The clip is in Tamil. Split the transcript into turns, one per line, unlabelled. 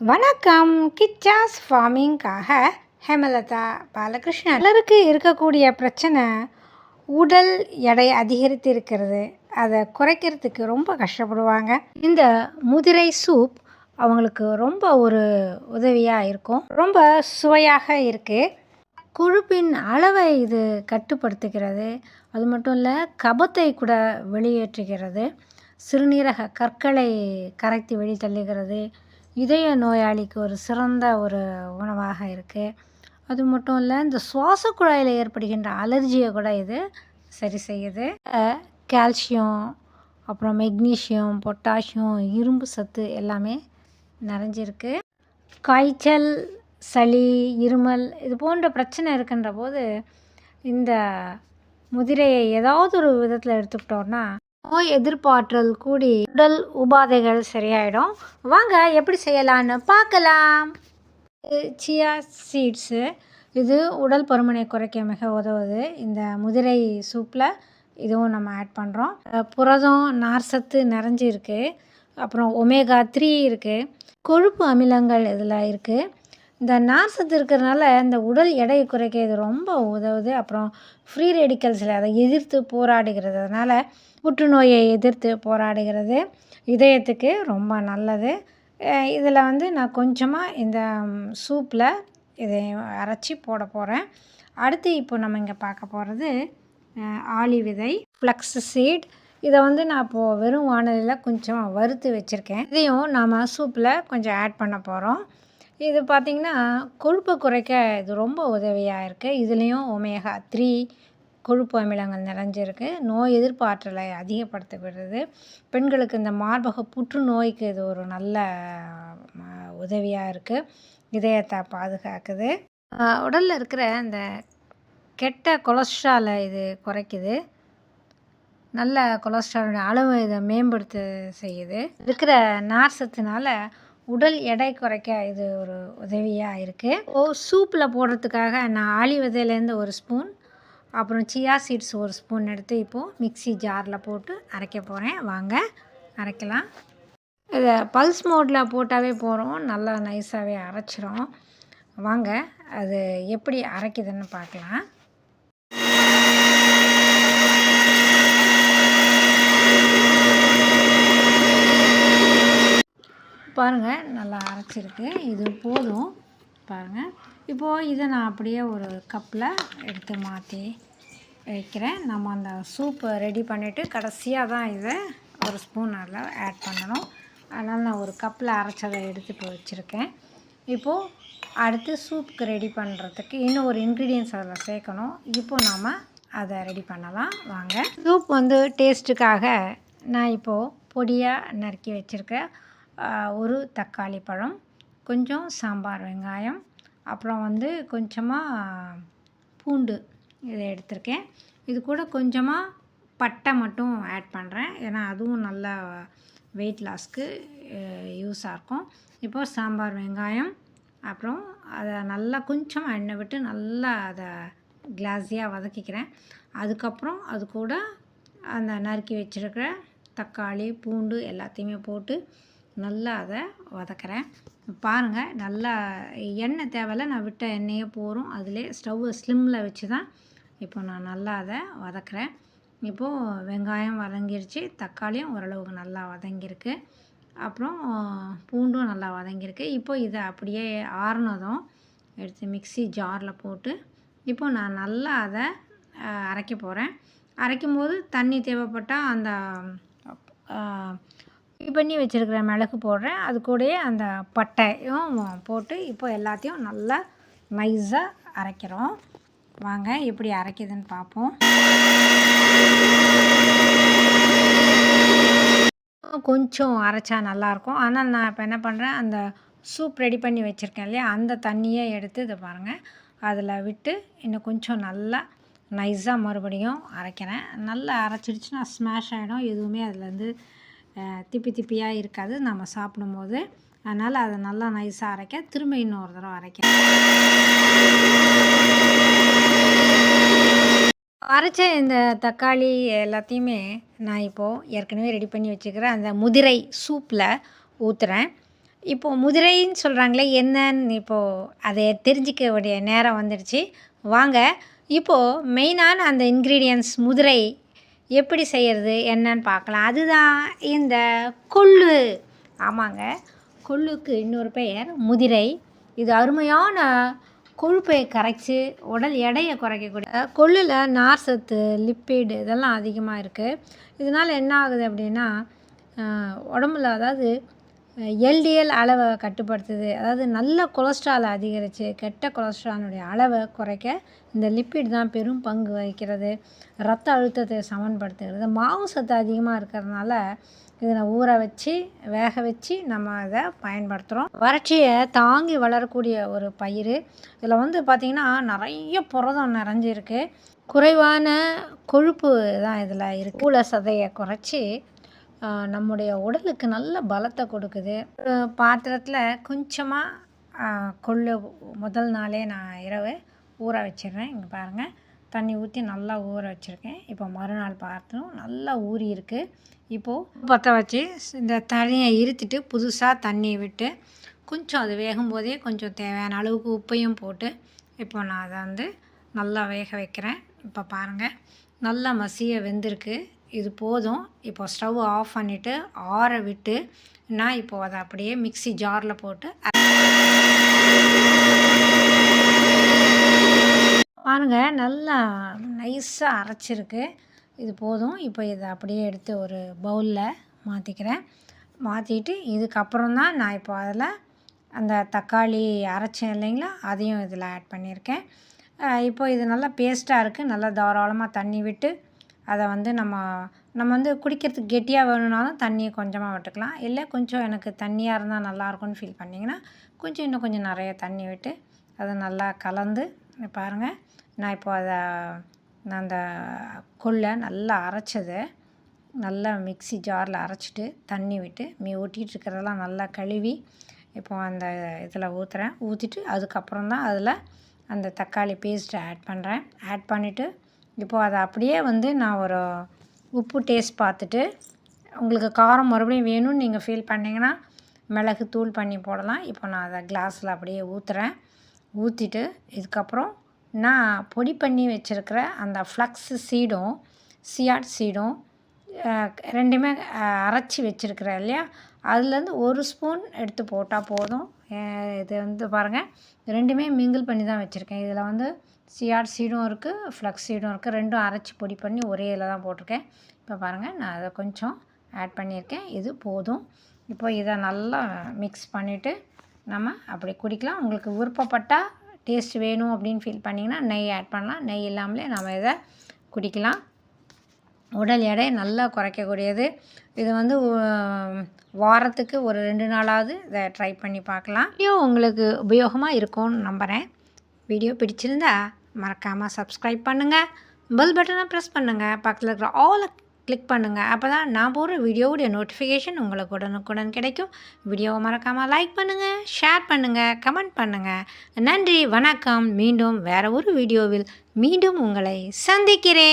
வணக்கம். கிச்சாஸ் ஃபார்மிங்காக ஹேமலதா பாலகிருஷ்ணன். எல்லாருக்கு இருக்கக்கூடிய பிரச்சனை உடல் எடை அதிகரித்து இருக்கிறது அதை குறைக்கிறதுக்கு ரொம்ப கஷ்டப்படுவாங்க. இந்த முதிரை சூப் அவங்களுக்கு ரொம்ப ஒரு உதவியாக இருக்கும். ரொம்ப சுவையாக இருக்குது கொழுப்பின் அளவை இது கட்டுப்படுத்துகிறது. அது மட்டும் இல்லை கபத்தை கூட வெளியேற்றுகிறது. சிறுநீரக கற்களை கரைத்து வெளித்தள்ளுகிறது. இதய நோயாளிக்கு ஒரு சிறந்த ஒரு உணவாக இருக்குது அது மட்டும் இல்லை இந்த சுவாச குழாயில் ஏற்படுகின்ற அலர்ஜியை கூட இது சரி செய்யுது. கால்சியம் அப்புறம் மெக்னீஷியம் பொட்டாசியம் இரும்பு சத்து எல்லாமே நிறைஞ்சிருக்கு. காய்ச்சல் சளி இருமல் இது போன்ற பிரச்சனை இருக்கின்ற போது இந்த முதிரையை ஏதாவது ஒரு விதத்தில் எடுத்துக்கிட்டோம்னா நோய் எதிர்ப்பாற்றல் கூடி உடல் உபாதைகள் சரியாயிடும். வாங்க எப்படி செய்யலான்னு பார்க்கலாம். சியா சீட்ஸு இது உடல் பருமனை குறைக்க மிக உதவுது. இந்த முதிரை சூப்பில் இதுவும் நம்ம ஆட் பண்ணுறோம் புரதம் நார்சத்து நிறைஞ்சு இருக்குது அப்புறம் ஒமேகா த்ரீ இருக்குது கொழுப்பு அமிலங்கள் இதில் இருக்குது இந்த நார்சத்து இருக்கிறதுனால இந்த உடல் எடையை குறைக்க இது ரொம்ப உதவுது. அப்புறம் ஃப்ரீ ரெடிக்கல்ஸில் அதை எதிர்த்து போராடுகிறது. அதனால் புற்றுநோயை எதிர்த்து போராடுகிறது. இதயத்துக்கு ரொம்ப நல்லது. இதில் வந்து நான் கொஞ்சமாக இந்த சூப்பில் இதை அரைச்சி போட போகிறேன் அடுத்து இப்போ நம்ம இங்கே பார்க்க போகிறது ஆலி விதை ஃப்ளக்ஸ் சீட் இதை வந்து நான் இப்போது வெறும் வானலியில் கொஞ்சம் வறுத்து வச்சுருக்கேன். இதையும் நாம் சூப்பில் கொஞ்சம் ஆட் பண்ண போகிறோம் இது பார்த்திங்கன்னா கொழுப்பை குறைக்க இது ரொம்ப உதவியாக இருக்குது இதுலேயும் ஒமேகா த்ரீ கொழுப்பு அமிலங்கள் நிறைஞ்சிருக்கு. நோய் எதிர்ப்பு ஆற்றலை அதிகப்படுத்தப்படுது பெண்களுக்கு இந்த மார்பக புற்றுநோய்க்கு இது ஒரு நல்ல உதவியாக இருக்குது இதயத்தை பாதுகாக்குது. உடலில் இருக்கிற இந்த கெட்ட கொலஸ்ட்ராலை இது குறைக்குது. நல்ல கொலஸ்ட்ராலோட அளவு இதை மேம்படுத்த செய்யுது. இருக்கிற நார்சத்துனால உடல் எடை குறைக்க இது ஒரு உதவியாக இருக்குது ஓ சூப்பில் போடுறதுக்காக நான் ஆளி விதையிலேருந்து ஒரு ஸ்பூன் அப்புறம் சியா சீட்ஸ் ஒரு ஸ்பூன் எடுத்து இப்போது மிக்ஸி ஜாரில் போட்டு அரைக்க போகிறேன் வாங்க அரைக்கலாம். இதை பல்ஸ் மோட்டில் போட்டாவே போகிறோம் நல்லா நைஸாகவே அரைச்சிரும் வாங்க அது எப்படி அரைக்குதுன்னு பார்க்கலாம். பாருங்கள் நல்லா அரைச்சிருக்கு. இது போதும். பாருங்கள் இப்போது இதை நான் அப்படியே ஒரு கப்பில் எடுத்து மாற்றி வைக்கிறேன். நம்ம அந்த சூப்பை ரெடி பண்ணிவிட்டு கடைசியாக தான் இதை ஒரு ஸ்பூன் அதில் ஆட் பண்ணணும். அதனால் நான் ஒரு கப்பில் அரைச்சதை எடுத்துகிட்டு வச்சுருக்கேன். இப்போது அடுத்து சூப்புக்கு ரெடி பண்ணுறதுக்கு இன்னும் ஒரு இன்க்ரீடியன்ஸ் அதில் சேர்க்கணும். இப்போ நாம் அதை ரெடி பண்ணலாம். வாங்க. சூப் வந்து டேஸ்ட்டுக்காக நான் இப்போது பொடியாக நறுக்கி வச்சுருக்கேன் ஒரு தக்காளி பழம் கொஞ்சம் சாம்பார் வெங்காயம் அப்புறம் வந்து கொஞ்சமாக பூண்டு இதை எடுத்திருக்கேன். இது கூட கொஞ்சமாக பட்டை மட்டும் ஆட் பண்ணுறேன் ஏன்னா அதுவும் நல்லா வெயிட் லாஸ்க்கு யூஸாக இருக்கும். இப்போது சாம்பார் வெங்காயம் அப்புறம் அதை நல்லா கொஞ்சம் எண்ணெய் விட்டு நல்லா அதை கிளாஸியாக வதக்கிக்கிறேன். அதுக்கப்புறம் அது கூட அந்த நறுக்கி வச்சுருக்கிற தக்காளி பூண்டு எல்லாத்தையுமே போட்டு நல்லா அதை வதக்கிறேன். பாருங்கள் நல்லா எண்ணெய் தேவையில்ல நான் விட்ட எண்ணெயே போகிறோம் அதிலே ஸ்டவ் ஸ்லிம்மில் வச்சு தான் இப்போ நான் நல்லா அதை வதக்கிறேன். இப்போது வெங்காயம் வதங்கிருச்சு தக்காளியும் ஓரளவுக்கு நல்லா வதங்கியிருக்கு. அப்புறம் பூண்டும் நல்லா வதங்கியிருக்கு. இப்போ இதை அப்படியே ஆறுனதும் எடுத்து மிக்ஸி ஜாரில் போட்டு இப்போ நான் நல்லா அதை அரைக்க போகிறேன் அரைக்கும் போது தண்ணி தேவைப்பட்டால் அந்த இது பண்ணி வச்சுருக்கிற மிளகு போடுறேன். அது கூடயே அந்த பட்டையும் போட்டு இப்போ எல்லாத்தையும் நல்லா நைஸாக அரைக்கிறோம். வாங்க எப்படி அரைக்குதுன்னு பார்ப்போம். கொஞ்சம் அரைச்சா நல்லாயிருக்கும். ஆனால் நான் இப்போ என்ன பண்ணுறேன் அந்த சூப் ரெடி பண்ணி வச்சுருக்கேன் இல்லையா அந்த தண்ணியை எடுத்து இதை பாருங்கள் அதில் விட்டு இன்னும் கொஞ்சம் நல்லா நைஸாக மறுபடியும் அரைக்கிறேன். நல்லா அரைச்சிடுச்சுன்னா ஸ்மாஷ் ஆகிடும். எதுவுமே அதுலேருந்து திப்பி திப்பியாக இருக்காது. நம்ம சாப்பிடும்போது. அதனால் அதை நல்லா நைஸாக அரைக்க திரும்ப இன்னொரு தடவை அரைக்க. அரைச்ச இந்த தக்காளி எல்லாத்தையுமே நான் இப்போது ஏற்கனவே ரெடி பண்ணி வச்சுக்கிறேன். அந்த முதிரை சூப்பில் ஊற்றுறேன் இப்போது முதிரைன்னு சொல்கிறாங்களே என்னன்னு இப்போது அதை தெரிஞ்சிக்க வேண்டிய நேரம் வந்துடுச்சு. வாங்க இப்போது மெயினான அந்த இன்க்ரீடியன்ஸ் முதிரை எப்படி செய்கிறது என்னன்னு பார்க்கலாம். அதுதான் இந்த கொள்ளு. ஆமாங்க. கொள்ளுக்கு இன்னொரு பெயர் முதிரை. இது அருமையான கொழுப்பை கரைச்சி உடல் எடையை குறைக்கக்கூடிய கொள்ளில் நார் சத்து லிப்பிடு இதெல்லாம் அதிகமாக இருக்குது இதனால் என்ன ஆகுது அப்படின்னா உடம்புல அதாவது எல்டிஎல் அளவை கட்டுப்படுத்துது. அதாவது நல்ல கொலஸ்ட்ராலை அதிகரித்து கெட்ட கொலஸ்ட்ராலுடைய அளவை குறைக்க இந்த லிப்பிட் தான் பெரும் பங்கு வகிக்கிறது. ரத்த அழுத்தத்தை சமன்படுத்துகிறது. மாவு சத்து அதிகமாக இருக்கிறதுனால இதை ஊற வச்சு வேக வச்சு நம்ம அதை பயன்படுத்துகிறோம் வறட்சியை தாங்கி வளரக்கூடிய ஒரு பயிர் இதில் வந்து பார்த்திங்கன்னா நிறைய புரதம் நிறைஞ்சிருக்கு. குறைவான கொழுப்பு தான் இதில் இருக்குது கூல சதையை குறைச்சி நம்முடைய உடலுக்கு நல்ல பலத்தை கொடுக்குது. ஒரு பாத்திரத்தில் கொஞ்சமாக கொள்ளு முதல் நாளே நான் இரவு ஊற வச்சிடுறேன். இங்கே பாருங்கள் தண்ணி ஊற்றி நல்லா ஊற வச்சுருக்கேன். இப்போ மறுநாள் பார்த்தோம் நல்லா ஊறி இருக்குது இப்போது பற்ற வச்சு இந்த தண்ணியை இருத்திட்டு புதுசாக தண்ணியை விட்டு கொஞ்சம் அது வேகும் போதே கொஞ்சம் தேவையான அளவுக்கு உப்பையும் போட்டு இப்போ நான் அதை வந்து நல்லா வேக வைக்கிறேன். இப்போ பாருங்கள் நல்லா மசிய வெந்திருக்கு. இது போதும். இப்போ ஸ்டவ் ஆஃப் பண்ணிவிட்டு ஆற விட்டு நான் இப்போ அதை அப்படியே மிக்ஸி ஜாரில் போட்டு பாருங்க நல்லா நைஸாக அரைச்சிருக்கு. இது போதும். இப்போ இதை அப்படியே எடுத்து ஒரு பவுலில் மாற்றிக்கிறேன் மாற்றிட்டு இதுக்கப்புறம் தான் நான் இப்போ அதில் அந்த தக்காளி அரைச்சேன் இல்லைங்களா? அதையும் இதில் ஆட் பண்ணியிருக்கேன். இப்போ இது நல்லா பேஸ்ட்டாக இருக்குது நல்லா தாராளமாக தண்ணி விட்டு அதை வந்து நம்ம நம்ம வந்து குடிக்கிறதுக்கு கெட்டியாக வேணும்னாலும் தண்ணியை கொஞ்சமாக விட்டுக்கலாம். இல்லை கொஞ்சம் எனக்கு தண்ணியாக இருந்தால் நல்லாயிருக்கும்னு ஃபீல் பண்ணிங்கன்னா கொஞ்சம் இன்னும் கொஞ்சம் நிறைய தண்ணி விட்டு அதை நல்லா கலந்து பாருங்கள் நான் இப்போ அதை நான் அந்த கொள்ளை நல்லா அரைச்சது நல்லா மிக்ஸி ஜாரில் அரைச்சிட்டு தண்ணி விட்டு மீ ஊற்றிட்டு இருக்கிறதெல்லாம் நல்லா கழுவி இப்போ அந்த இதில் ஊற்றுறேன் ஊற்றிட்டு அதுக்கப்புறம் தான் அதில் அந்த தக்காளி பேஸ்ட்டை ஆட் பண்ணுறேன் ஆட் பண்ணிவிட்டு இப்போது அதை அப்படியே வந்து நான் ஒரு உப்பு டேஸ்ட் பார்த்துட்டு உங்களுக்கு காரம் மறுபடியும் வேணும்னு நீங்கள் ஃபீல் பண்ணிங்கன்னா மிளகு தூள் பண்ணி போடலாம். இப்போ நான் அதை கிளாஸில் அப்படியே ஊற்றுறேன் ஊற்றிட்டு இதுக்கப்புறம் நான் பொடி பண்ணி வச்சுருக்கிற அந்த ஃப்ளக்ஸ் சீடும் சியாட் சீடும் ரெண்டுமே அரைச்சி வச்சுருக்கிறேன் இல்லையா? அதுலேருந்து ஒரு ஸ்பூன் எடுத்து போட்டால் போதும். இது வந்து பாருங்கள் ரெண்டுமே மிங்கிள் பண்ணி தான் வச்சுருக்கேன். இதில் வந்து சிஆர் சீடும் இருக்குது ஃப்ளக்ஸ் சீடும் இருக்குது ரெண்டும் அரைச்சி பொடி பண்ணி ஒரே இதில் தான் போட்டிருக்கேன். இப்போ பாருங்கள் நான் அதை கொஞ்சம் ஆட் பண்ணியிருக்கேன். இது போதும். இப்போ இதை நல்லா மிக்ஸ் பண்ணிவிட்டு நம்ம அப்படி குடிக்கலாம். உங்களுக்கு விருப்பப்பட்டால் டேஸ்ட் வேணும் அப்படின்னு ஃபீல் பண்ணிங்கன்னா நெய் ஆட் பண்ணலாம். நெய் இல்லாமலே நம்ம இதை குடிக்கலாம். உடல் எடை நல்லா குறைக்கக்கூடியது. இது வந்து வாரத்துக்கு ஒரு ரெண்டு நாளாவது இதை ட்ரை பண்ணி பார்க்கலாம். வீடியோ உங்களுக்கு உபயோகமாக இருக்கும்னு நம்புகிறேன் வீடியோ பிடிச்சிருந்தா மறக்காமல் சப்ஸ்கிரைப் பண்ணுங்கள் பெல் பட்டனை ப்ரெஸ் பண்ணுங்கள் பக்கத்தில் இருக்கிற ஆலை கிளிக் பண்ணுங்கள் அப்போ தான் நான் போடுற வீடியோவுடைய நோட்டிஃபிகேஷன் உங்களுக்கு உடனுக்குடன் கிடைக்கும். வீடியோவை மறக்காமல் லைக் பண்ணுங்கள் ஷேர் பண்ணுங்கள் கமெண்ட் பண்ணுங்கள் நன்றி வணக்கம். மீண்டும் வேறு ஒரு வீடியோவில் மீண்டும் உங்களை சந்திக்கிறேன்.